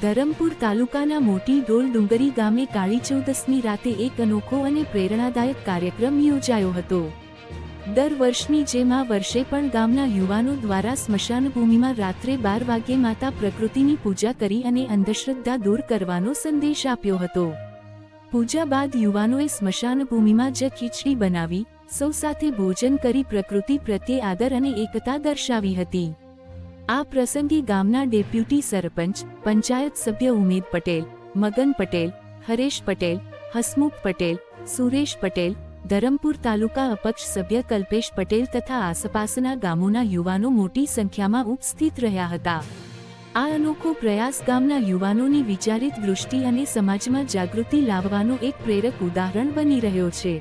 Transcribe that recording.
ધરમપુર તાલુકાના મોટી ડોલ ડુંગરી ગામે કાળી ચૌદસની રાતે એક અનોખો અને પ્રેરણાદાયક કાર્યક્રમ યોજાયો હતો. દર વર્ષની જેમ આ વર્ષે પણ ગામના યુવાનો દ્વારા સ્મશાન ભૂમિમાં રાત્રે બાર વાગ્યે માતા પ્રકૃતિની પૂજા કરી અને અંધશ્રદ્ધા દૂર કરવાનો સંદેશ આપ્યો હતો. પૂજા બાદ યુવાનોએ સ્મશાન ભૂમિમાં જ ખીચડી બનાવી, સૌ સાથે ભોજન કરી પ્રકૃતિ પ્રત્યે આદર અને એકતા દર્શાવી હતી. આ પ્રસંગે ગામના ડેપ્યુટી સરપંચ, પંચાયત સભ્ય ઉમેદ પટેલ, મગન પટેલ, હરેશ પટેલ, હસમુખ પટેલ, સુરેશ પટેલ, ધરમપુર તાલુકા અપક્ષ સભ્ય કલ્પેશ પટેલ તથા આસપાસના ગામોના યુવાનો મોટી સંખ્યામાં ઉપસ્થિત રહ્યા હતા. આ અનોખો પ્રયાસ ગામના યુવાનોની વિચારિત દૃષ્ટિ અને સમાજમાં જાગૃતિ લાવવાનો એક પ્રેરક ઉદાહરણ બની રહ્યો છે.